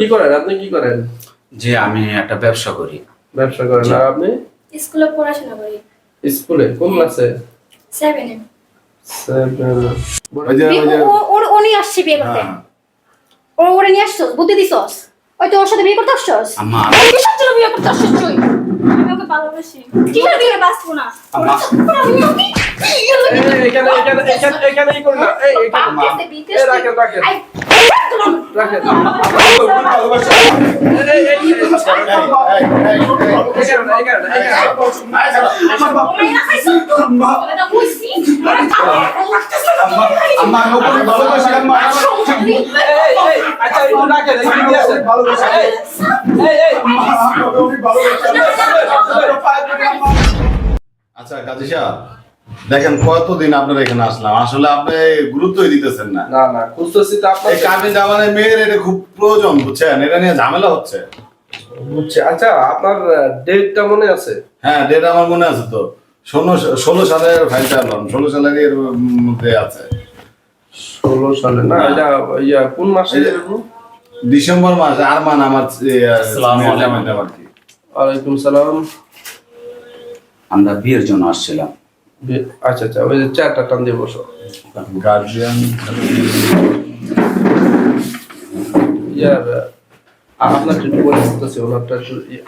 কি করেন? আপনি কি করেন? যে আমি একটা ব্যবসা করি। ব্যবসা করেন। আর আপনি? স্কুলে পড়াশোনা করি। স্কুলে? কোন ক্লাসে? সেভেনে ওই যে ওই যে ও- ওর উনি আসছে বিয়ে করতে। হ্যাঁ। ও ওরে নিয়ে আসছস? বুদ্ধি দিছস? ওই তো ওর সাথে বিয়ে করতে আসছস? আম্মা। ওই কিসের জন্য বিয়ে করতে আসছস তুই? আমি ওকে ভালোবাসি। কিসের দিয়ে বাঁচবো না? আম্মা। এখানে এখানে এখানে এখানে ই করুন না এই এখানে এই রাখেন রাখেন। এই, এই, এই, এই, এই, এই। এই, এই, আচ্ছা। এই, এই, এই। আচ্ছা কাজী সাহেব দেখেন কতদিন আপনারা এখানে আসলাম? আসলে আপনি গুরুত্বই দিতেছেন না। না না খুঁজতেছি তো আপনার এই কাবিন জামানে মেয়ের এটা খুব প্রয়োজন বুঝছেন? এটা নিয়ে ঝামেলা হচ্ছে। বুঝছি। আচ্ছা আপনার ডেটটা মনে আছে? হ্যাঁ ডেট আমার মনে আছে তো। ষোলো ষোলো সালের ফাইলটা আনলাম। ষোলো সালের এর মধ্যে আছে। ষোলো সালে না হ্যাঁ। এটা ইয়া কোন মাসে? ডিসেম্বর মাস আমার আর কি। ওয়ালাইকুম সালাম। আমরা বিয়ের জন্য আসছিলাম। আচ্ছা আচ্ছা ওই যে চারটা টান দিয়ে বসো। গার্জিয়ান ইয়ার আপনার বলে ওনারটা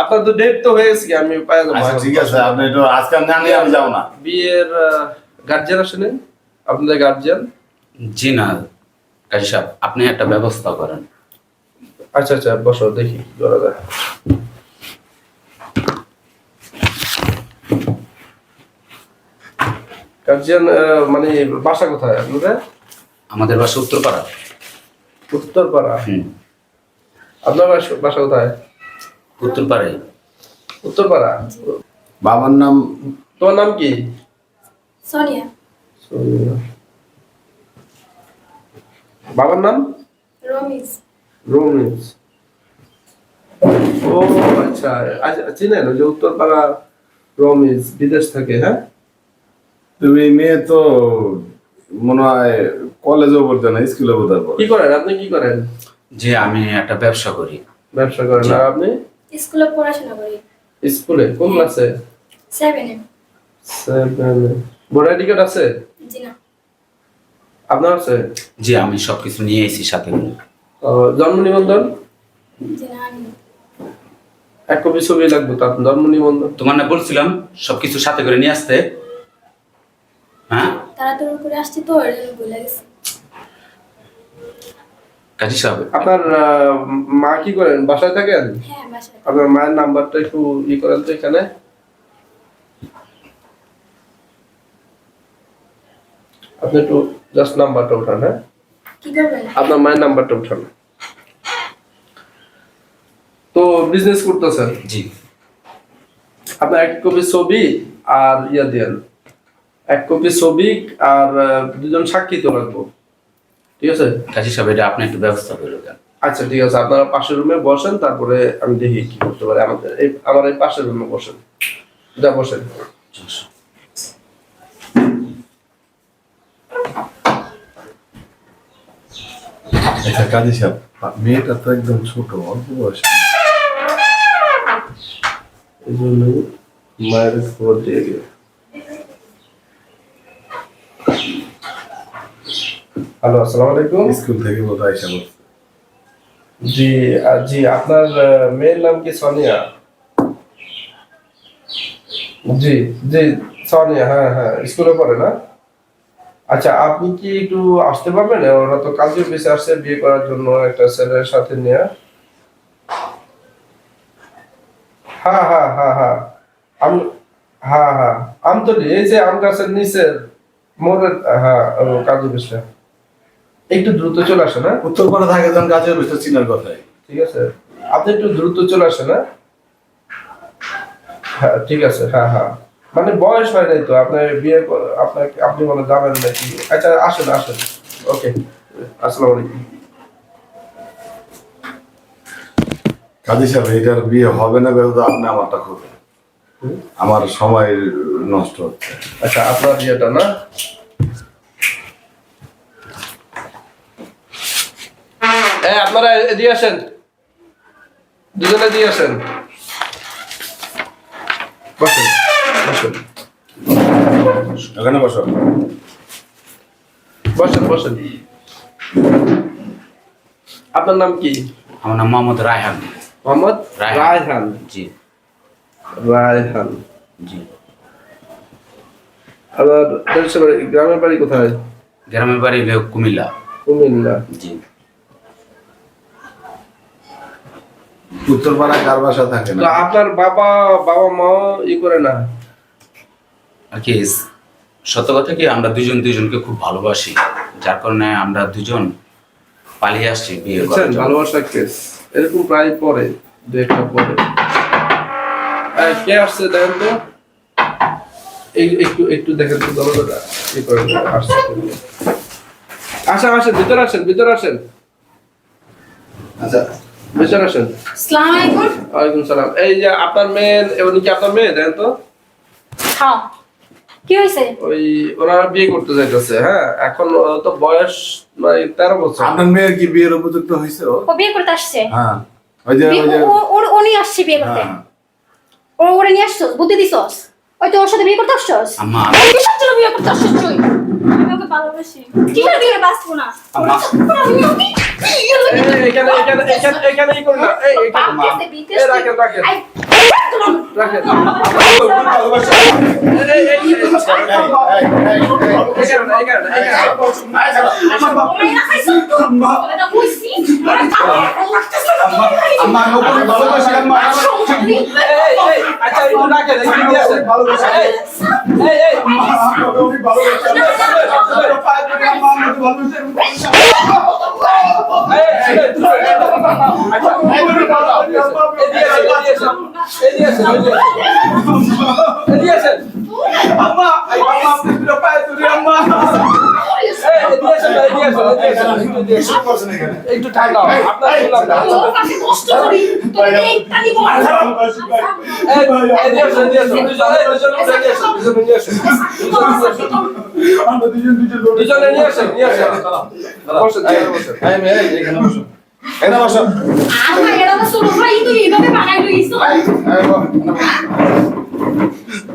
আপনার তো ডেট তো হয়ে গেছে? আমি পাই যাব। আচ্ছা ঠিক আছে আপনি একটু আজকে আমি জানি আমি যাব না। বিয়ের গার্জিয়ান আসেনি? আপনাদের গার্জিয়ান জি না কাজী সাহেব আপনি একটা ব্যবস্থা করেন। আচ্ছা আচ্ছা বসো দেখি যায়। গার্জিয়ান মানে বাসা কোথায় আপনাদের? আমাদের বাসা উত্তরপাড়া। উত্তরপাড়া? হুম। আপনার বাসা- বাসা কোথায়? উত্তরপাড়ায়। উত্তরপাড়া? বাবার নাম? তোমার নাম কি? সোনিয়া। বাবার নাম? রমিজ রোমিজ ও আচ্ছা। আচ্ছা চিনেন ওই যে উত্তরপাড়া রমিজ বিদেশ থেকে হ্যাঁ? তুমি মেয়ে তো মনে হয় কলেজেও পড়তে না স্কুলে বোধহয় পড়ে। কি করেন? আপনি কি করেন? যে আমি একটা ব্যবসা করি। ব্যবসা করেন আর আপনি? স্কুলে পড়াশোনা করি। স্কুলে? কোন ক্লাসে? সেভেনে সেভেন আইডি কার্ড আছে? জি না। আপনার আছে? যে আমি সবকিছু নিয়ে এসেছি সাথে। করে। জন্ম নিবন্ধন? জি না আমি এক কপি ছবি লাগবে তো আপনার জন্ম নিবন্ধন। তোমার না বলছিলাম সবকিছু সাথে করে নিয়ে আসতে। তাড়াতাড়ি করে আসছি তো এর জন্য ভুলে গেছি। কাজী সাহেব আপনার মা কি করেন? বাসায় থাকেন? হ্যাঁ বাসায় আপনার মায়ের নাম্বারটা একটু ই করেন তো এখানে। আপনি একটু জাস্ট নাম্বারটা উঠান হ্যাঁ? কি করবেন? আপনার মায়ের নাম্বারটা উঠান। তো বিজনেস করতেছেন? জি। আপনার এক কপি ছবি আর ইয়া দেন। এক কপি ছবি আর দুজন সাক্ষী তো রাখব। ঠিক আছে? কাজী সাহেব এটা আপনি একটু ব্যবস্থা করে দেন। আচ্ছা ঠিক আছে। আপনারা পাশের রুমে বসেন তারপরে আমি দেখি কি করতে পারি। আমাদের এই আমার এই পাশের রুমে বসেন। যা বসেন। আচ্ছা কাজী সাহেব মেয়েটা তো একদম ছোট অল্প বয়স এই জন্য মায়ের খবর দিয়ে গিয়ে হ্যালো আসসালামু আলাইকুম। স্কুল থেকে বলছে। জি জি আপনার মেয়ের নাম কি সোনিয়া? জি জি সোনিয়া হ্যাঁ হ্যাঁ স্কুলে পড়ে না? আচ্ছা আপনি কি একটু আসতে পারবেন? ওরা তো কালকে অফিসে আসছে বিয়ে করার জন্য একটা ছেলের সাথে নিয়ে। হ্যাঁ হ্যাঁ হ্যাঁ হ্যাঁ। আম হ্যাঁ হ্যাঁ। আমতলি এই যে আম গাছের নিচের মোড়ের হ্যাঁ কাজু অফিসটা একটু দ্রুত চলে আসে না? উত্তরপাড়া থাকে যখন কাজের ভিতর চিনার কথাই ঠিক আছে? আপনি একটু দ্রুত চলে আসে না? হ্যাঁ ঠিক আছে হ্যাঁ হ্যাঁ। মানে বয়স হয় নাই তো আপনার বিয়ে আপনাকে আপনি মানে জানেন নাকি? আচ্ছা আসেন আসেন। ওকে আসসালামু আলাইকুম। কাজী সাহেব এটার বিয়ে হবে না বেহদ আপনি আমারটা খুঁজে আমার সময় নষ্ট হচ্ছে। আচ্ছা আপনার বিয়েটা না? এ আপনারা এদিকে আসেন। দুজনে দিয়ে আসেন। বসেন বসেন। ওখানে বসো। বসেন বসেন। আপনার নাম কি? আমার নাম মোহাম্মদ রায়হান। মোহাম্মদ রায়হান। রায়হান। জি। রায়হান। জি। আবার গ্রামের বাড়ি কোথায়? গ্রামের বাড়ি কুমিল্লা। কুমিল্লা। জি। উত্তরপাড়া কার বাসা থাকে তো না আপনার বাবা বাবা মা ই করে না। আর কি সত্য কথা কি আমরা দুজন দুজনকে খুব ভালোবাসি। যার কারণে আমরা দুজন পালিয়ে আসছি বিয়ে বুঝছেন? করার জন্য। ভালোবাসা কেস। এরকম প্রায় পরে দু একটা পরে। এই, কে আসছে দেখেন তো? এই একটু একটু দেখেন তো দরজাটা। কি করে আসছে। আসেন আসেন ভিতরে আসেন ভিতরে আসেন। আচ্ছা ভিতরে আসেন আসসালামু আলাইকুম। ওয়ালাইকুম সালাম। এই যে আপনার মেয়ে উনি কি আপনার মেয়ে দেখেন তো? হ্যাঁ। কি হয়েছে? ওই ওনারা বিয়ে করতে যাইতেছে হ্যাঁ? এখন ও তো বয়স মানে তেরো বছর। আপনার মেয়ের কি বিয়ের উপযুক্ত হয়েছে ও? বিয়ে করতে আসছে। হ্যাঁ। ওই যে ওই বিয়ে- যে ও- ও- উনি আসছে বিয়ে করতে। হ্যাঁ। ও ওরে নিয়ে আসছস? বুদ্ধি দিছস? ওই তো ওর সাথে বিয়ে করতে আসছস? আম্মা। বিয়ে করতে আসছস তুই? ভালোবাসি। কি করে বিয়ে? বাঁচবো না। আম্মা শুনেন, শুনেন। আচ্ছা, এই দিয়ে আসেন, এই দিয়ে আসেন, এই দিয়ে আসেন, এই দিয়ে আসেন। এই দিয়ে আসেন। এই, এই দিয়ে আসেন, এই দিয়ে আসেন, এই দিয়ে আসেন, একটু দিয়ে ঠান্ডা দিয়ে দিয়ে দুজনে, নিয়ে আসেন, নিয়ে আসেন, দুজনে নিয়ে আসেন, নিয়ে আসেন। বসেন, চেয়ারে বসেন। এই মেয়ে, এই, এখানে বসুন। এখানে বসো।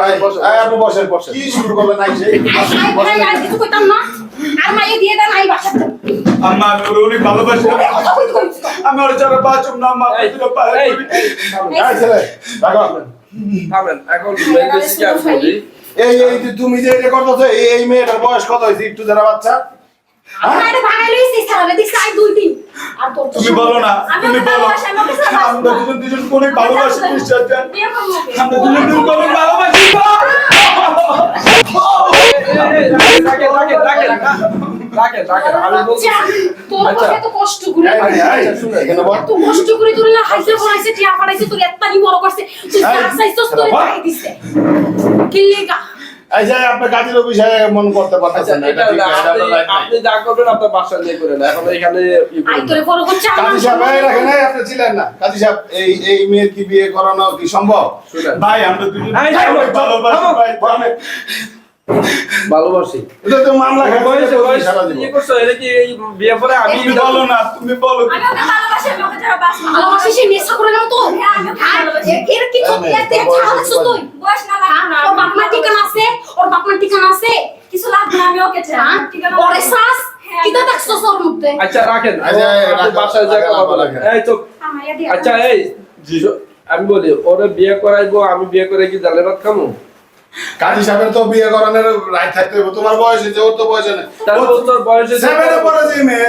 এই, এই, আপনি বসেন বসেন। কি শুরু করলেন নাই সেই আম্মা আমি ওরে অনেক ভালোবাসি আমি ওর ছাড়া বাঁচুম না আম্মা এই, দুটো পায়ে এই, ছেলে দেখো থামেন, এখন মেয়ের কি আমি বলি? এই এই যে তুমি যে এটা করতেছো এই এই মেয়েটার বয়স কত হয়েছে একটু যারা বাচ্চা তুমি বলো না তুমি বলো আমরা দুজন দুজন অনেক ভালোবাসি বিশ্বাস আমরা দুজন দুজন ভালোবাসি রাখেন, রাখেন। কষ্ট করে এখানে বল। কষ্ট করে না হাইতে টিয়া বড় করছে। তুই খাই দিছে। এই যে আপনি কাজের মন করতে পারতেছেন না এটা যা করবেন আপনার বাসা নিয়ে করেন। এখন এখানে কাজী সাহেব রাখেন আপনি ছিলেন না। কাজী সাহেব এই এই মেয়ের কি বিয়ে করানো কি সম্ভব? শুনেন, ভাই আমরা দুজন এই, ভাই। ভালোবাসি। তো মামলা। ইয়ে এটা কি এই বিয়ে পরে আমি বলো না তুমি বলো ভালোবাসি সে নেশা করে নাও তো। এর কি তো এতে বয়স ছাড়া আছো তুই? বয়স না ওর বাপ মার ঠিকানা আছে? ওর বাপ মার ঠিকানা আছে? কিছু লাগবে না আমি ওকে ওরে শ্বাস কি তো দেখছস ওর আচ্ছা রাখেন। আচ্ছা, এই, বাসায় জায়গা রাখেন, রাখেন। এই তো। আচ্ছা এই আমি বলি ওরে বিয়ে করাইবো আমি বিয়ে করে কি জালে ভাত খামু? কাজী সাহেবের তো বিয়ে করানোর রাইট থাকতে হবে। তোমার বয়স হয়েছে ওর তো বয়স নেই। তেরো বয়সে সেভেনে পড়ে যে মেয়ে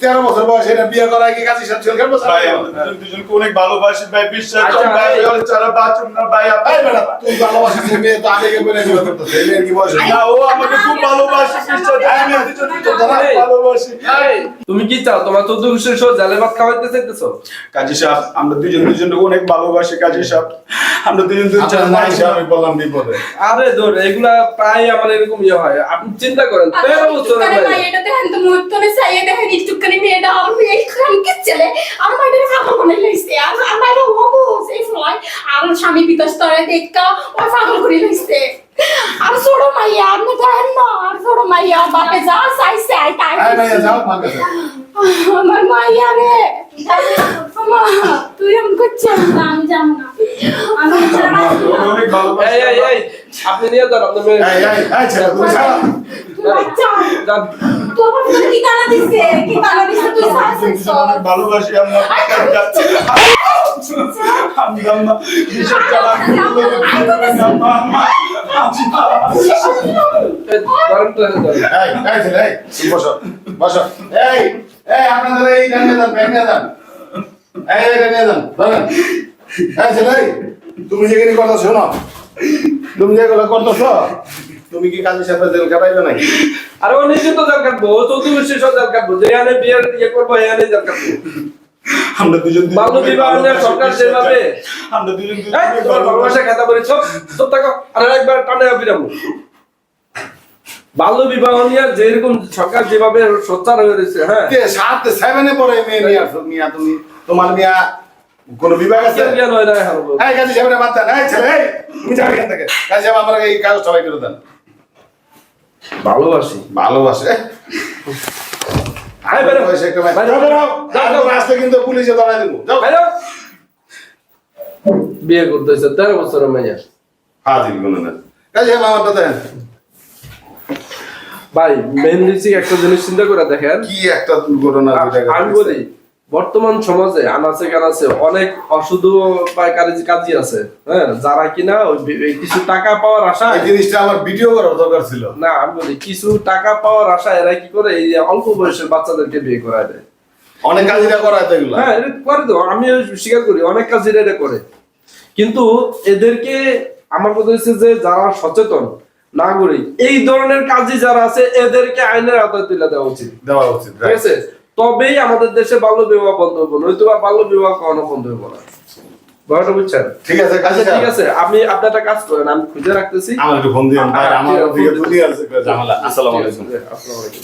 তেরো বছর বয়স এটা বিয়ে কাজী সাহেব ছেলে ভাই দুজনকে অনেক ভালোবাসি। ভাই বিশ্বাস আচ্ছা, ভাই ওর না ভাই বেটা তুই ভালোবাসিস এই মেয়ে তো আবেগে বলে মেয়ের কি বয়স না ও আমাকে খুব ভালোবাসে বিশ্বাস আমি এই। ভালোবাসি। তুমি কি চাও? তোমার চোদ্দ বছর সহ জালে ভাত খাওয়াইতে চাইতেছো? কাজী সাহেব আমরা দুজন দুজনকে অনেক ভালোবাসি কাজী সাহেব। আমরা দুজন দুজন নাই। আমি বললাম বিপদে। আরে ধর এগুলা প্রায় আমার এরকম ইয়ে হয়। আপনি চিন্তা করেন তেরো বছর এটা দেখেন তো মুহূর্তে চাইয়ে দেখেন করে মেয়েটা আমি এই খানকে ছেলে আর মাইটারে ফাঁকা মনে লইছে আর আমার মাইটা ও বস এই ফলাই আর স্বামী বিকাশ তরে দেখা ও পাগল করে লইছে। আর ছোট মাইয়া আমি তো আর না আর ছোট মাইয়া বাপে যা চাইছে আই তাই আমার মাইয়া রে তুই আমি করছি এই তুমি বসো বসো। এই এই আপনাদের এই গান নিয়ে যান ব্যাগ নিয়ে যান। এই এই গান নিয়ে যান ধরেন। এই ছেলে তুমি যেখানে কথা শোনো তুমি যেগুলো করতেছো তুমি কি কাজের সাথে জেল কাটাইবে নাকি? আর নিজে তো জাল কাটবো ও চতুর্বর্ষী সব জাল কাটবো যে এখানে বিয়ের ইয়ে করব এখানে জাল কাটবো। আমরা দুজন বাল্য বিবাহ নিয়ে সরকার যেভাবে। আমরা দুজন তোমার ভালোবাসা খেতা বলি সব সব টাকা আর একবার টানে বিরামো বাল্য বিবাহ নিয়ে যেরকম সরকার যেভাবে সোচ্চার হয়ে রয়েছে হ্যাঁ। কে সাত সেভেনে পড়ে মেয়ে নিয়ে আসো মিয়া তুমি। তোমার মিয়া কোন বিভাগ আছে? জ্ঞান হয় না এই কাজী সাহেবের বাদ দেন এই ছেলে এই তুমি যাবে এখান থেকে। কাজী সাহেব আমার এই কাজ সবাই করে দেন। ভালোবাসি। ভালোবাসে। এই বেরো। বয়সে একটা মেয়ে। যাও, বেরো। যাও, আর কিন্তু পুলিশে ধরাই দেবো। যাও। হ্যালো বিয়ে করতেছে তেরো বছরের মেয়ে। হাজির কোনো না। কাজী সাহেব আমারটা ভাই একটা জিনিস চিন্তা করে দেখেন? কি একটা দুর্ঘটনা আমি বলি বর্তমান সমাজে আনাচে কানাচে অনেক অশুদ্ধ পাইকারি কাজী আছে হ্যাঁ? যারা কিনা কিছু টাকা পাওয়ার আশা এই জিনিসটা আমার ভিডিও করার দরকার ছিল। না আমি বলি কিছু টাকা পাওয়ার আশা এরা কি করে? এই অল্প বয়সের বাচ্চাদেরকে বিয়ে করায় দেয়। অনেক কাজীরা করায় তো এগুলা। হ্যাঁ করে তো। আমি স্বীকার করি অনেক কাজের এটা করে। কিন্তু এদেরকে আমার কথা হচ্ছে যে যারা সচেতন নাগরিক এই ধরনের কাজী যারা আছে এদেরকে আইনের আওতায় তুলে দেওয়া উচিত। দেওয়া উচিত ঠিক আছে? তবেই আমাদের দেশে বাল্য বিবাহ বন্ধ হবে নয়তো বা বাল্য বিবাহ কখনো বন্ধ হবে না। ব্যাপারটা বুঝছেন? ঠিক আছে আচ্ছা ঠিক আছে আপনি আপনি একটা কাজ করেন আমি খুঁজে রাখতেছি। আমার একটু ফোন দিন ভাই আমার ঠিক আছে, ওদিকে ফোন দুনিয়ার ঝামেলা আসসালামু আলাইকুম। আসসালামু আলাইকুম।